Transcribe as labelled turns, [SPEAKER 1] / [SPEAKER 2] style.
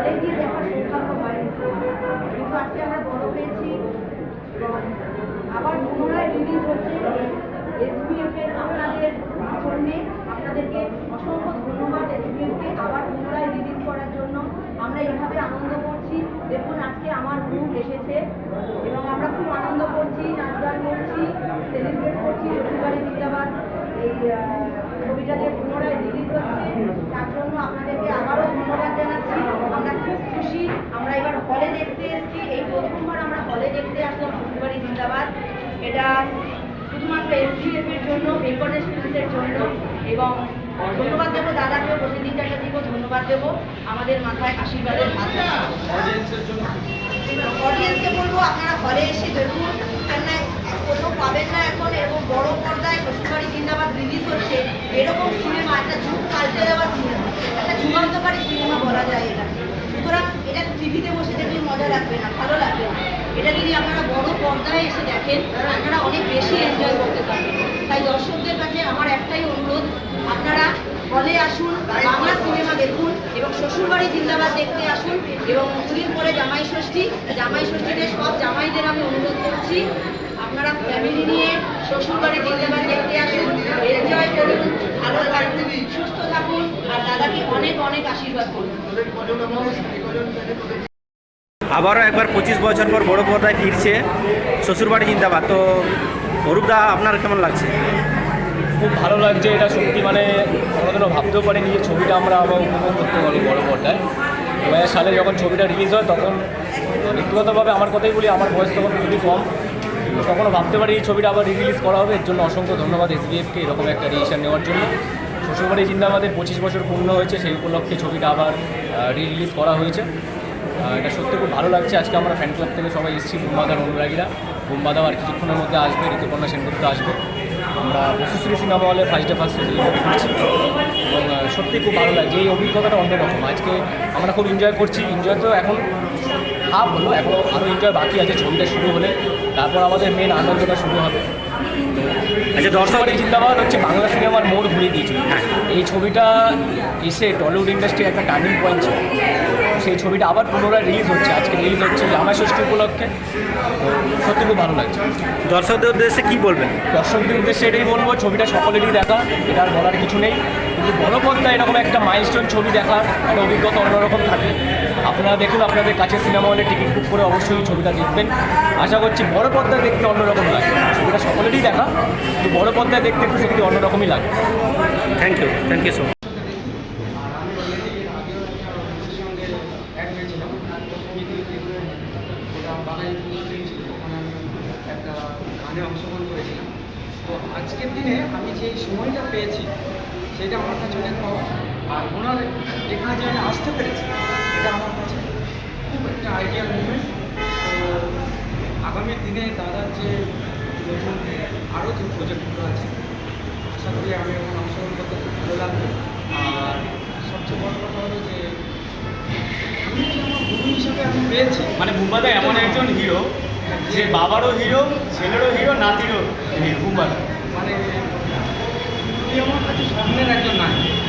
[SPEAKER 1] হলে গিয়ে দেখার সৌভাগ্য হয়নি। কিন্তু আজকে আমরা বড় পেয়েছি আবার পুনরায় রিলিজ হচ্ছে এসবিএফের আপনাদের জন্যে। আপনাদেরকে অসংখ্য ধন্যবাদ এসবিএফকে আবার পুনরায় রিলিজ করার জন্য। আমরা এইভাবে আনন্দ করছি। দেখুন, আজকে আমার গ্রুপ এসেছে এবং আমরা খুব আনন্দ করছি নাচ গান করছি সেলিব্রেট করছি রবিবারে জিন্দাবাদ। এই ছবিটাকে পুনরায় এটা শুধুমাত্র এসডিএফ এর জন্য ভেঙ্কটেশ ফিল্মসের জন্য। এবং ধন্যবাদ দেবো দাদাকেও প্রতিদিন চ্যাটার্জিকেও ধন্যবাদ দেবো। আমাদের মাথায় আশীর্বাদের অডিয়েন্সকে বলব, আপনারা ঘরে এসে দেখুন কোথাও পাবেন না এখন, এবং বড় পর্দায় শ্বশুরবাড়ি জিন্দাবাদ রিলিজ হচ্ছে। এরকম সিনেমা একটা যুগ পাল্টে দেওয়া সিনেমা একটা যুগান্তকারী সিনেমা বলা যায় এটা সুতরাং এটা টিভিতে বসে দেখলে মজা লাগবে না ভালো লাগবে না এটা যদি আপনারা বড় পর্দায় এসে দেখেন আপনারা অনেক বেশি এনজয় করতে পারবেন। তাই দর্শকদের কাছে আমার একটাই অনুরোধ, আপনারা হলে আসুন, বাংলা সিনেমা দেখুন এবং শ্বশুরবাড়ি জিন্দাবাদ দেখতে আসুন এবং দুদিন পরে জামাই ষষ্ঠী, জামাই ষষ্ঠীতে সব জামাইদের আমি অনুরোধ করছি, আপনারা ফ্যামিলি নিয়ে শ্বশুরবাড়ি জিন্দাবাদ দেখতে আসুন এনজয় করুন, ভালো থাকুন, সুস্থ থাকুন, আর দাদাকে অনেক অনেক আশীর্বাদ করুন।
[SPEAKER 2] আবারও একবার পঁচিশ বছর পর বড় পর্দায় ফিরছে শ্বশুরবাড়ি জিন্দাবাদ। তো অরূপদা, আপনার কেমন লাগছে?
[SPEAKER 3] খুব ভালো লাগছে, এটা সত্যি মানে কোনোদিনও ভাবতেও পারিনি যে ছবিটা আমরা আবার উপভোগ করতে পারি বড় পর্দায়। দু হাজার সালে যখন ছবিটা রিলিজ হয়, তখন ব্যক্তিগতভাবে আমার কথাই বলি, আমার বয়স তখন খুবই কম। কখনো ভাবতে পারি এই ছবিটা আবার রিলিজ করা হবে, এর জন্য অসংখ্য ধন্যবাদ এসবিএফকে এরকম একটা ডিসিশন নেওয়ার জন্য। শ্বশুরবাড়ি জিন্দাবাদের পঁচিশ বছর পূর্ণ হয়েছে, সেই উপলক্ষে ছবিটা আবার রিলিজ করা হয়েছে। এটা সত্যি খুব ভালো লাগছে। আজকে আমরা ফ্যান ক্লাব থেকে সবাই এসেছি বুম্বাদার অনুরাগীরা। বুম্বাদাও আর কিছুক্ষণের মধ্যে আসবে ঋতুপর্ণা সেনগুপ্ত আসবে। আমরা বসুশ্রী সিনেমা হলে ফার্স্ট ডে ফার্স্ট সেলিব্রেট করছি। এবং সত্যি খুব ভালো লাগছে। এই অভিজ্ঞতাটা অন্যরকম আজকে আমরা খুব এনজয় করছি। এনজয় তো এখন হাফ হলো এখন আরও এনজয় বাকি আছে। ছবিটা শুরু হলে তারপর আমাদের মেন আনন্দটা শুরু হবে।
[SPEAKER 2] আচ্ছা দর্শক
[SPEAKER 3] দর্শকের জিন্দাবাদ হচ্ছে বাংলা সিনেমার মোড় ঘুরিয়ে দিয়েছিল এই ছবিটা এসে টলিউড ইন্ডাস্ট্রির একটা টার্নিং পয়েন্ট ছিল। সেই ছবিটা আবার পুনরায় রিলিজ হচ্ছে। আজকে রিলিজ হচ্ছে জামাই ষষ্ঠী উপলক্ষে। সত্যি খুব ভালো লাগছে।
[SPEAKER 2] দর্শকদের উদ্দেশ্যে কী বলবেন?
[SPEAKER 3] দর্শকদের উদ্দেশ্যে এটাই বলব ছবিটা সকলেরই দেখা এটা আর বলার কিছু নেই। কিন্তু বড় পর্দায় এরকম একটা মাইলস্টোন ছবি দেখার একটা অভিজ্ঞতা অন্যরকম থাকে। আপনারা দেখুন আপনাদের কাছে সিনেমা হলে টিকিট বুক করে অবশ্যই ছবিটা দেখবেন। আশা করছি বড় পর্দায় দেখতে অন্যরকম লাগে ছবিটা সকলেরই দেখা কিন্তু বড় পর্দায় দেখতে একটু সত্যি অন্যরকমই লাগে
[SPEAKER 2] thank you thank you so much
[SPEAKER 4] গানে অংশগ্রহণ করেছিলাম। তো আজকের দিনে আমি যে সময়টা পেয়েছি, সেটা আমার কাছে অনেক পাওয়া আর ওনার এখানে যে আমি আসতে পেরেছি, এটা আমার কাছে খুব একটা আইডিয়াল মুভমেন্ট তো আগামী দিনে দাদার যে নতুন আরও যে প্রজেক্টগুলো আছে, আশা করি আমি এখন অংশগ্রহণ করতে খুব ভালো লাগবে। আর সবচেয়ে বড় কথা হলো যে, আমি আমার গুরু হিসাবে আমি পেয়েছি।
[SPEAKER 5] মানে বুম্বাদা এমন একজন হিরো যে বাবারও হিরো ছেলেরও হিরো নাতিরও হিরো
[SPEAKER 4] মানে আমার কাছে স্বপ্নের একজন নায়ক